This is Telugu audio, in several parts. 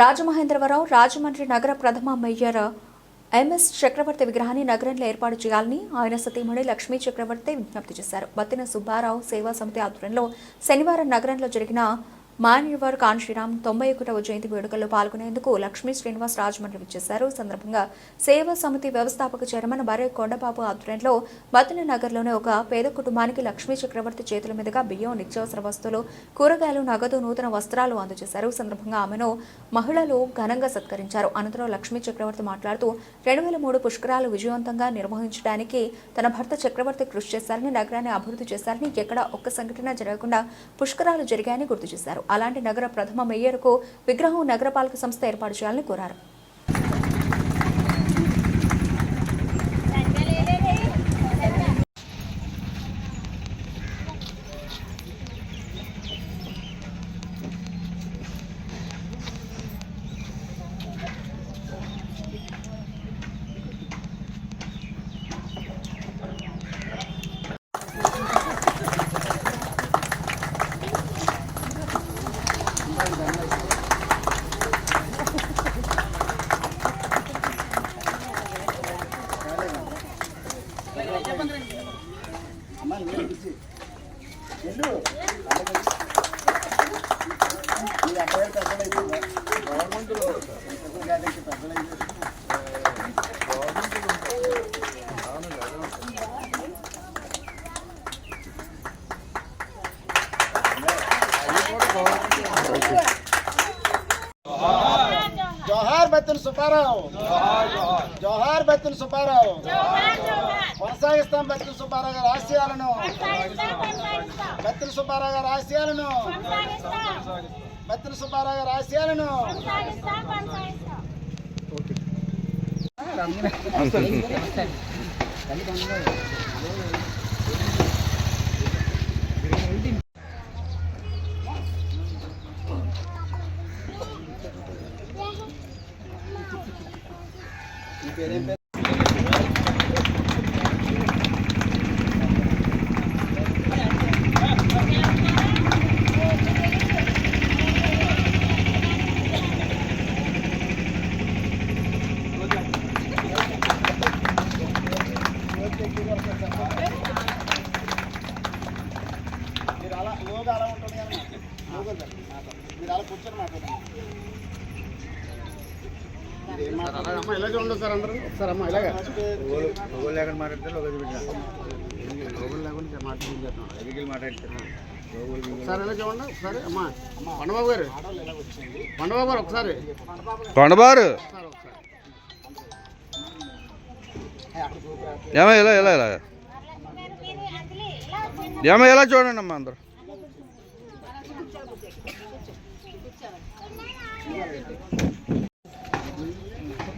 రాజమహేంద్రవరం రాజమండ్రి నగర ప్రథమ మేయర్ ఎంఎస్ చక్రవర్తి విగ్రహాన్ని నగరంలో ఏర్పాటు చేయాలని ఆయన సతీమణి లక్ష్మీ చక్రవర్తి విజ్ఞప్తి చేశారు. బత్తిన సుబ్బారావు సేవా సమితి ఆధ్వర్యంలో శనివారం నగరంలో జరిగిన మాన్యువర్ కాన్షీరామ్ తొంభై ఒకటవ జయంతి వేడుకల్లో పాల్గొనేందుకు లక్ష్మీ శ్రీనివాస్ రాజమండ్రి విచ్చేశారు. సందర్భంగా సేవా సమితి వ్యవస్థాపక చైర్మన్ బరే కొండబాబు ఆధ్వర్యంలో మదన నగర్లోని ఒక పేద కుటుంబానికి లక్ష్మీ చక్రవర్తి చేతుల మీదుగా బియ్యం నిత్యావసర వస్తువులు కూరగాయలు నగదు నూతన వస్త్రాలు అందజేశారు. సందర్భంగా ఆమెను మహిళలు ఘనంగా సత్కరించారు. అనంతరం లక్ష్మీ చక్రవర్తి మాట్లాడుతూ రెండు వేల మూడు పుష్కరాలు విజయవంతంగా నిర్వహించడానికి తన భర్త చక్రవర్తి కృషి చేశారని నగరాన్ని అభివృద్ధి చేశారని ఎక్కడ ఒక్క సంఘటన జరగకుండా పుష్కరాలు జరిగాయని గుర్తు చేశారు. అలాంటి నగర ప్రథమ మేయర్కు విగ్రహం నగరపాలక సంస్థ ఏర్పాటు చేయాలని కోరారు. జోహార్ బత్తిన సుబ్బారావు. జోహార్ బత్తిన సుబ్బారావు. కొనసాగిస్తాం బత్తిన సుబ్బారావు గారి ఆశయాలను. బత్తిన సుబ్బారావు గారి ఆశయాలను. బత్తిన సుబ్బారావు గారి ఆశయాలను. మీరు అలా లోగా అలా ఉంటుంది కానీ లోగో పెట్టండి. మీరు అలా కూర్చొని మాట్లాడండి మీరు ఏం మాట్లాడాలి? ఉండదు సార్ అందరూ? ఒకసారి అమ్మ ఇలాగే. లోగో లేకుండా మాట్లాడితే లోగో చూపించాను లోగోలు లేకుండా మాట్లాడుతున్నాను ఎదిగిలు మాట్లాడుతున్నాను లోగోలు ఒకసారి ఇలా చూడండి? ఒకసారి అమ్మ. పండబాబు గారు. పండబాబు గారు ఒకసారి. కొండబారు ఏమో ఇలా ఇలా ఇలా ఏమో ఇలా చూడండి అమ్మా అందరు?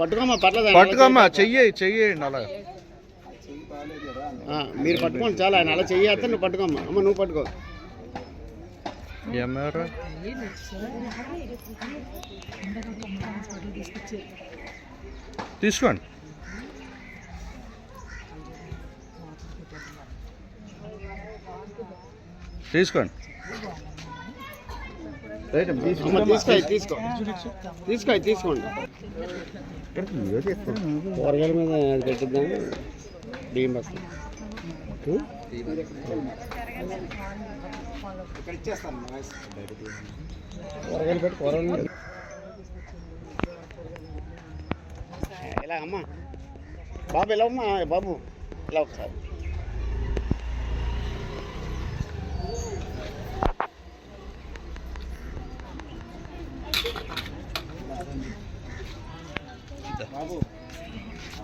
పట్టుకోమ్మా పర్లేదు పట్టుకోమ్మా చెయ్యి చెయ్యండి అలా మీరు పట్టుకోండి చాలా ఆయన అలా చెయ్యేస్తే నువ్వు పట్టుకోమ్మా. అమ్మ నువ్వు పట్టుకో. ఏమారా తీసుకోండి. తీసుకోండి. తీసుకో ఇది తీసుకో తీసుకో. తీసుకోండి. కూరగాయల మీద అది పెట్టిద్దాం? బియ్యం బస్తా. కూరగాయలు పెట్టి కూరగాయలు ఇలా అమ్మా. బాబు ఇలా అమ్మా. బాబు ఇలా ఒకసారి బాబు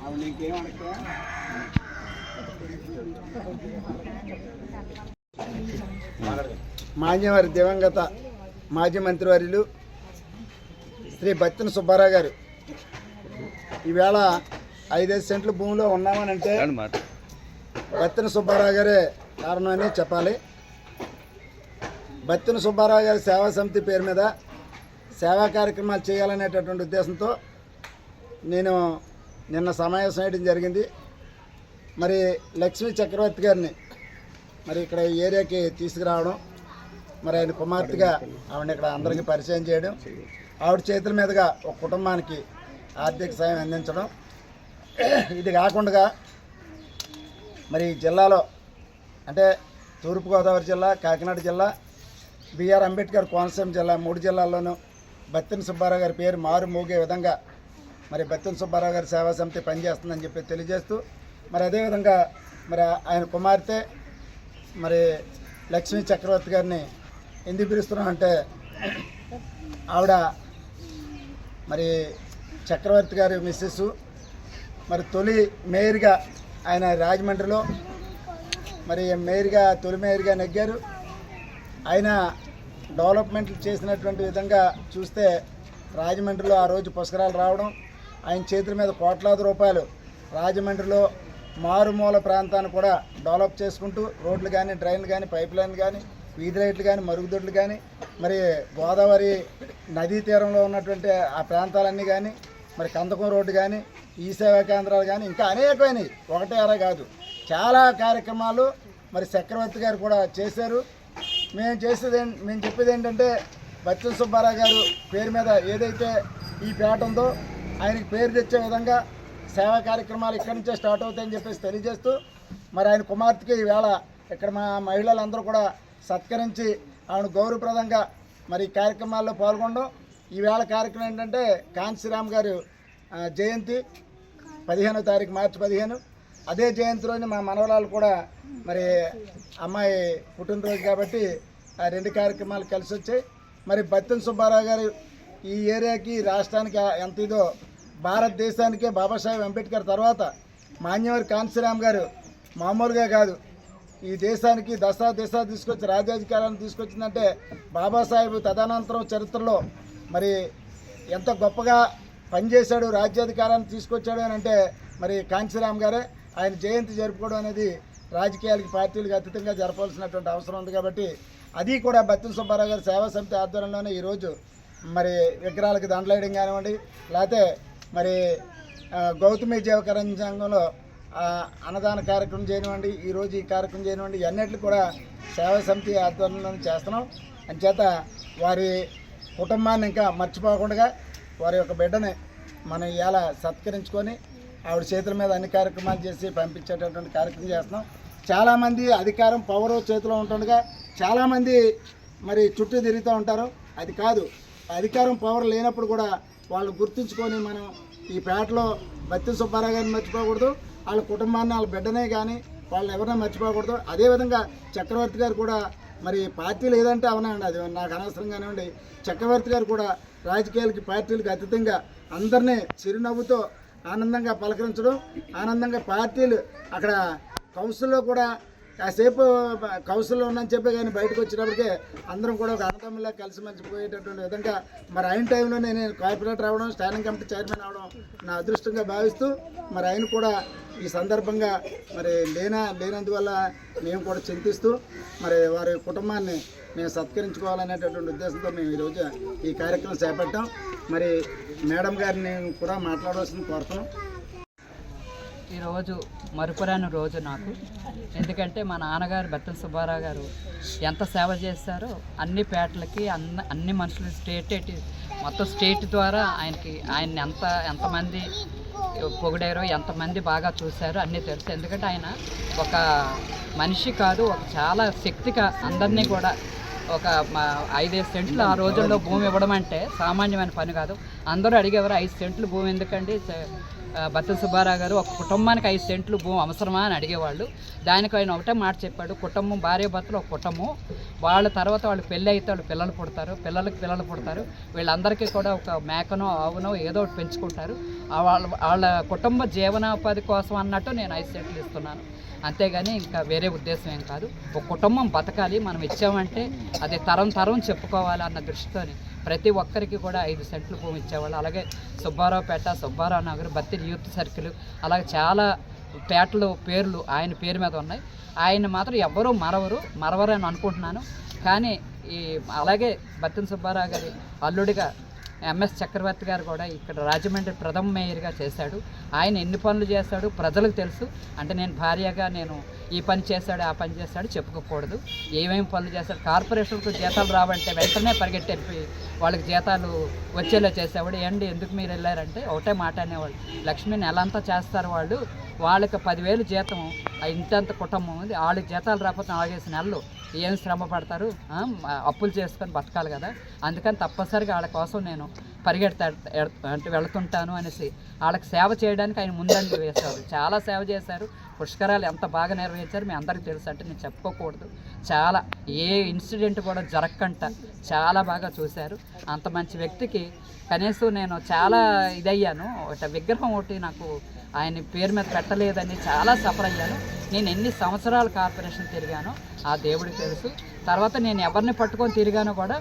ఆవిడ ఇంకేం అడగరా మాన్యవారి దివంగత మాజీ మంత్రివర్యులు శ్రీ బత్తిన సుబ్బారావు గారు. ఈవేళ ఐదైదు సెంట్ల భూమిలో ఉన్నామనంటే రండి మాట. బత్తిన సుబ్బారావు గారే కారణమని చెప్పాలి. బత్తిన సుబ్బారావు గారి సేవా సమితి పేరు మీద సేవా కార్యక్రమాలు చేయాలనేటటువంటి ఉద్దేశంతో నేను నిన్న సమావేశం వేయడం జరిగింది. మరి లక్ష్మీ చక్రవర్తి గారిని మరి ఇక్కడ ఈ ఏరియాకి తీసుకురావడం మరి ఆయన కుమార్తెగా ఆవిడ ఇక్కడ అందరికీ పరిచయం చేయడం ఆవిడ చేతుల మీదుగా ఒక కుటుంబానికి ఆర్థిక సాయం అందించడం. ఇది కాకుండా మరి ఈ జిల్లాలో అంటే తూర్పుగోదావరి జిల్లా కాకినాడ జిల్లా బిఆర్ అంబేద్కర్ కోనసీమ జిల్లా మూడు జిల్లాల్లోనూ బత్తిన సుబ్బారావు గారి పేరు మారు మోగే విధంగా మరి బెత్తం సుబ్బారావు గారి సేవా సమితి పనిచేస్తుందని చెప్పి తెలియజేస్తూ మరి అదేవిధంగా మరి ఆయన కుమార్తె మరి లక్ష్మీ చక్రవర్తి గారిని ఎందుకు పిలుస్తున్నాం అంటే ఆవిడ మరి చక్రవర్తి గారి మిస్సెస్ మరి తొలి మేయర్గా ఆయన రాజమండ్రిలో మరి మేయర్గా తొలి మేయర్గా నెగ్గారు. ఆయన డెవలప్మెంట్లు చేసినటువంటి విధంగా చూస్తే రాజమండ్రిలో ఆ రోజు పుష్కరాలు రావడం ఆయన చేతుల మీద కోట్లాది రూపాయలు రాజమండ్రిలో మారుమూల ప్రాంతాన్ని కూడా డెవలప్ చేసుకుంటూ రోడ్లు కానీ డ్రైన్లు కానీ పైప్ లైన్లు కానీ వీధి లైట్లు కానీ మరుగుదొడ్లు కానీ మరి గోదావరి నదీ తీరంలో ఉన్నటువంటి ఆ ప్రాంతాలన్నీ కానీ మరి కందకం రోడ్డు కానీ ఈ సేవా కేంద్రాలు కానీ ఇంకా అనేకమైనవి. ఒకటే అర కాదు. చాలా కార్యక్రమాలు మరి చక్రవర్తి గారు కూడా చేశారు. మేము చేసేది మేము చెప్పేది ఏంటంటే బచ్చన్ సుబ్బారావు గారు పేరు మీద ఏదైతే ఈ పేట ఉందో ఆయనకి పేరు తెచ్చే విధంగా సేవా కార్యక్రమాలు ఇక్కడి నుంచే స్టార్ట్ అవుతాయని చెప్పేసి తెలియజేస్తూ మరి ఆయన కుమార్తెకి ఈవేళ ఇక్కడ మా మహిళలందరూ కూడా సత్కరించి ఆమెను గౌరవప్రదంగా మరి కార్యక్రమాల్లో పాల్గొనడం. ఈవేళ కార్యక్రమం ఏంటంటే కాంశీరామ్ గారు జయంతి పదిహేనో తారీఖు మార్చి పదిహేను. అదే జయంతి రోజున మా మనవరాలు కూడా మరి అమ్మాయి పుట్టినరోజు కాబట్టి ఆ రెండు కార్యక్రమాలు కలిసి వచ్చాయి మరి బత్తిన సుబ్బారావు గారు ఈ ఏరియాకి రాష్ట్రానికి ఎంత ఇదో భారతదేశానికే బాబాసాహెబ్ అంబేద్కర్ తర్వాత మాన్యవరి కాన్సీరామ్ గారు మామూలుగా కాదు. ఈ దేశానికి దశా దిశ తీసుకొచ్చి రాజ్యాధికారాన్ని తీసుకొచ్చిందంటే బాబాసాహెబ్ తదనంతరం చరిత్రలో మరి ఎంత గొప్పగా పనిచేశాడు రాజ్యాధికారాన్ని తీసుకొచ్చాడు అని అంటే మరి కాంచీరామ్ గారే. ఆయన జయంతి జరుపుకోవడం అనేది రాజకీయాలకి పార్టీలకు అతీతంగా జరపాల్సినటువంటి అవసరం ఉంది కాబట్టి అది కూడా బత్తిన సుబ్బారావు గారి సేవా సమితి ఆధ్వర్యంలోనే ఈరోజు మరి విగ్రహాలకు దండలేయడం కానివ్వండి లేకపోతే మరి గౌతమి జీవకరణ సంఘంలో అన్నదాన కార్యక్రమం చేయనివ్వండి ఈరోజు ఈ కార్యక్రమం చేయనివ్వండి ఇవన్నిట్లు కూడా సేవా సమితి ఆధ్వర్యంలో చేస్తున్నాం. అంచేత వారి కుటుంబాన్ని ఇంకా మర్చిపోకుండా వారి యొక్క బిడ్డని మనం ఇలా సత్కరించుకొని ఆవిడ చేతుల మీద అన్ని కార్యక్రమాలు చేసి పంపించేటటువంటి కార్యక్రమం చేస్తున్నాం. చాలామంది అధికారం పవర్ చేతిలో ఉంటుండగా చాలామంది మరి చుట్టూ తిరుగుతూ ఉంటారు. అది కాదు అధికారం పవర్ లేనప్పుడు కూడా వాళ్ళు గుర్తుంచుకొని మనం ఈ పేటలో బత్తి సుబ్బారావు గారిని మర్చిపోకూడదు వాళ్ళ కుటుంబాన్ని వాళ్ళ బిడ్డనే కానీ వాళ్ళని ఎవరైనా మర్చిపోకూడదు. అదేవిధంగా చక్రవర్తి గారు కూడా మరి పార్టీలు ఏదంటే అవనండి అది నాకు అనవసరం కానివ్వండి చక్రవర్తి గారు కూడా రాజకీయాలకి పార్టీలకు అతీతంగా అందరినీ చిరునవ్వుతో ఆనందంగా పలకరించడం ఆనందంగా పార్టీలు అక్కడ కౌన్సిల్లో కూడా కాసేపు కౌన్సిల్లో ఉన్నాను చెప్పి కానీ బయటకు వచ్చినప్పటికే అందరం కూడా ఒక అన్నదమ్ములా కలిసి మర్చిపోయేటటువంటి విధంగా మరి ఆయన టైంలోనే నేను కార్పొరేటర్ అవడం స్టాండింగ్ కమిటీ చైర్మన్ అవడం నా అదృష్టంగా భావిస్తూ మరి ఆయన కూడా ఈ సందర్భంగా మరి లేనా లేనందువల్ల మేము కూడా చింతిస్తూ మరి వారి కుటుంబాన్ని మేము సత్కరించుకోవాలనేటటువంటి ఉద్దేశంతో మేము ఈరోజు ఈ కార్యక్రమం చేపట్టాం. మరి మేడం గారిని కూడా మాట్లాడవలసింది కోరుతున్నాం. ఈరోజు మరుపురాని రోజు నాకు. ఎందుకంటే మా నాన్నగారు బెత్తం సుబ్బారావు గారు ఎంత సేవ చేశారో అన్ని పేటలకి అన్ని అన్ని మనుషులు స్టేట్ మొత్తం స్టేట్ ద్వారా ఆయనకి ఆయన్ని ఎంత ఎంతమంది పొగిడారో ఎంతమంది బాగా చూశారో అన్నీ తెలుసు. ఎందుకంటే ఆయన ఒక మనిషి కాదు ఒక చాలా శక్తిగా అందరినీ కూడా ఒక ఐదేసి సెంట్లు ఆ రోజుల్లో భూమి ఇవ్వడం అంటే సామాన్యమైన పని కాదు. అందరూ అడిగేవారు ఐదు సెంట్లు భూమి ఎందుకండి? స- బత్తుల సుబ్బారావు గారు ఒక కుటుంబానికి ఐదు సెంట్లు భూమి అవసరమా అని అడిగేవాళ్ళు. దానికి ఆయన ఒకటే మాట చెప్పాడు కుటుంబం భార్య భర్తలు ఒక కుటుంబం. వాళ్ళ తర్వాత వాళ్ళు పెళ్ళి అయితే వాళ్ళు పిల్లలు పుడతారు పిల్లలకి పిల్లలు పుడతారు. వీళ్ళందరికీ కూడా ఒక మేకనో ఆవునో ఏదో ఒకటి పెంచుకుంటారు. వాళ్ళ వాళ్ళ కుటుంబ జీవనోపాధి కోసం అన్నట్టు నేను ఐదు సెంట్లు ఇస్తున్నాను. అంతేగాని ఇంకా వేరే ఉద్దేశం ఏం కాదు. ఒక కుటుంబం బతకాలి మనం ఇచ్చామంటే అది తరం తరం చెప్పుకోవాలి అన్న దృష్టితోని ప్రతి ఒక్కరికి కూడా ఐదు సెంట్లు భూమి ఇచ్చేవాళ్ళు. అలాగే సుబ్బారావుపేట సుబ్బారావు నగర్ బత్తిరి యూత్ సర్కిల్ అలాగే చాలా పేటలు పేర్లు ఆయన పేరు మీద ఉన్నాయి. ఆయన మాత్రం ఎవ్వరూ మరవరు మరవరు అని అనుకుంటున్నాను. కానీ ఈ అలాగే బత్తిన సుబ్బారావు గారి అల్లుడిగా ఎంఎస్ చక్రవర్తి గారు కూడా ఇక్కడ రాజమండ్రి ప్రథమ మేయర్గా చేశాడు. ఆయన ఎన్ని పనులు చేశాడు ప్రజలకు తెలుసు. అంటే నేను భార్యగా నేను ఈ పని చేశాడు ఆ పని చేశాడు చెప్పుకోకూడదు. ఏమేమి పనులు చేశాడు కార్పొరేషన్కు జీతాలు రావంటే వెంటనే పరిగెట్టి వాళ్ళకి జీతాలు వచ్చేలా చేసేవాడు. ఏంటి? ఎందుకు మీరు వెళ్ళారంటే ఒకటే మాట అనేవాళ్ళు. లక్ష్మి నెలంతా చేస్తారు వాళ్ళు. వాళ్ళకి పదివేలు జీతం ఇంతంత కుటుంబం ఉంది వాళ్ళకి జీతాలు రాకపోతే నాలుగేసి నెలలు ఏం శ్రమ పడతారు? అప్పులు చేసుకొని బతకాలి కదా. అందుకని తప్పనిసరిగా వాళ్ళ కోసం నేను పరిగెడతా అంటే వెళుతుంటాను అనేసి వాళ్ళకి సేవ చేయడానికి ఆయన ముందండి వేశారు. చాలా సేవ చేశారు. పుష్కరాలు ఎంత బాగా నిర్వహించారు మీ అందరికీ తెలుసు అంటే నేను చెప్పుకోకూడదు. చాలా ఏ ఇన్సిడెంట్ కూడా జరగకంట. చాలా బాగా చూశారు. అంత మంచి వ్యక్తికి కనీసం నేను చాలా ఇదయ్యాను. ఒక విగ్రహం ఒకటి నాకు ఆయన పేరు మీద పెట్టలేదని చాలా సఫర్ అయ్యాను. నేను ఎన్ని సంవత్సరాలు కార్పొరేషన్ తిరిగానో ఆ దేవుడికి తెలుసు. తర్వాత నేను ఎవరిని పట్టుకొని తిరిగానో కూడా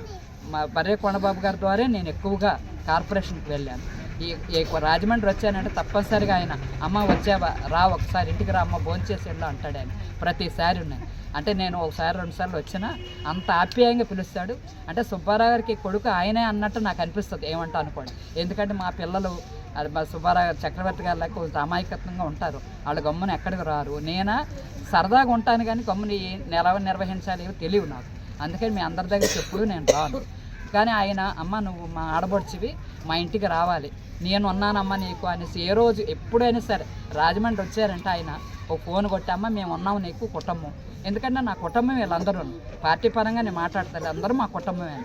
మా బర్రె కొండబాబు గారి ద్వారా నేను ఎక్కువగా కార్పొరేషన్కి వెళ్ళాను. ఈ ఈ రాజమండ్రి వచ్చానంటే తప్పనిసరిగా ఆయన అమ్మ వచ్చావా? రా ఒకసారి ఇంటికి రా అమ్మ భోంచేసి వెళ్ళు అంటాడు ఆయన ప్రతిసారి ఉన్నాయి అంటే నేను ఒకసారి రెండుసార్లు వచ్చినా అంత ఆప్యాయంగా పిలుస్తాడు. అంటే సుబ్బారావు గారికి కొడుకు ఆయనే అన్నట్టు నాకు అనిపిస్తుంది. ఏమంటా అనుకోండి. ఎందుకంటే మా పిల్లలు అది మా సుబ్బారావు గారు చక్రవర్తి గారు లెక్క కొంచెం అమాయకత్వంగా ఉంటారు. వాళ్ళు గమ్మున ఎక్కడికి రారు. నేనా సరదాగా ఉంటాను కానీ గమ్ముని ఎలా నిర్వహించాలి తెలియదు నాకు. అందుకని మీ అందరి దగ్గర ఎప్పుడు నేను రాను. కానీ ఆయన అమ్మ నువ్వు మా ఆడబడిచివి మా ఇంటికి రావాలి. నేను ఉన్నానమ్మా నీకు అనేసి ఏ రోజు ఎప్పుడైనా సరే రాజమండ్రి వచ్చారంటే ఆయన ఒక ఫోన్ కొట్టి మేము ఉన్నాము నీకు కుటుంబం. ఎందుకంటే నా కుటుంబం వీళ్ళందరూ. పార్టీ పరంగా నేను మాట్లాడతాను. అందరూ మా కుటుంబమే.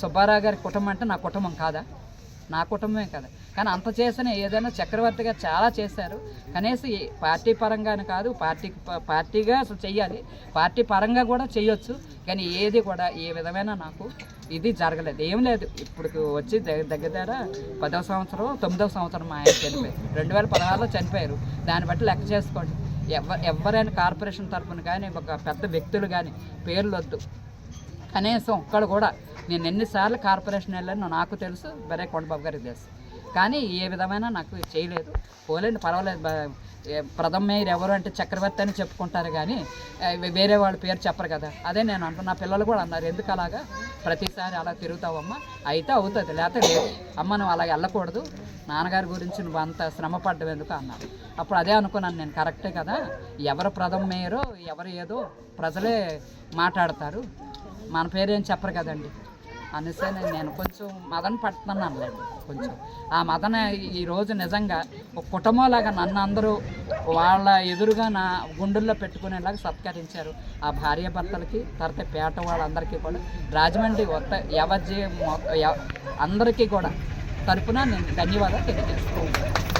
సుబ్బారావు గారి కుటుంబం అంటే నా కుటుంబం కాదా? నా కుటుంబమే కదా. కానీ అంత చేసిన ఏదైనా చక్రవర్తిగా చాలా చేశారు. కనీసం పార్టీ పరంగానే కాదు పార్టీ పార్టీగా అసలు చెయ్యాలి. పార్టీ పరంగా కూడా చేయొచ్చు కానీ ఏది కూడా ఏ విధమైన నాకు ఇది జరగలేదు. ఏం లేదు. ఇప్పుడు వచ్చి దగ్గర దగ్గర పదవ సంవత్సరం తొమ్మిదవ సంవత్సరం మా ఆయన చనిపోయారు. రెండు వేల పదహారులో చనిపోయారు. దాన్ని బట్టి లెక్క చేసుకోండి. ఎవ ఎవరైనా కార్పొరేషన్ తరఫున కానీ ఒక పెద్ద వ్యక్తులు కానీ పేర్లు వద్దు. కనీసం ఒక్కడు కూడా నేను ఎన్నిసార్లు కార్పొరేషన్ వెళ్ళానో నాకు తెలుసు బరే కొండబాబు గారికి తెలుసు. కానీ ఏ విధమైన నాకు చేయలేదు. పోలేండి పర్వాలేదు ప్రథమ మేయర్ ఎవరు అంటే చక్రవర్తి అని చెప్పుకుంటారు కానీ వేరే వాళ్ళ పేరు చెప్పరు కదా. అదే నేను అంటున్నా నా పిల్లలు కూడా అన్నారు ఎందుకు అలాగా? ప్రతిసారి అలా తిరుగుతావమ్మా? అయితే అవుతుంది లేకపోతే లేదు. అమ్మ నువ్వు అలా వెళ్ళకూడదు. నాన్నగారి గురించి నువ్వు అంత శ్రమ పడ్డం ఎందుకు? అన్నారు. అప్పుడు అదే అనుకున్నాను నేను కరెక్టే కదా. ఎవరు ప్రథమ మేయరో ఎవరు ఏదో ప్రజలే మాట్లాడతారు. మన పేరేం చెప్పరు కదండి. అనేసి నేను కొంచెం మదన పడుతున్నాను లేదు కొంచెం. ఆ మదన ఈరోజు నిజంగా ఒక కుటుంబంలాగా నన్ను అందరూ వాళ్ళ ఎదురుగా నా గుండెల్లో పెట్టుకునేలాగా సత్కరించారు. ఆ భార్య భర్తలకి తర్వాత పేట వాళ్ళందరికీ కూడా. రాజమండ్రి కొత్త ఎవరి అందరికీ కూడా తరపున నేను ధన్యవాదాలు తెలియజేస్తూ ఉంటాను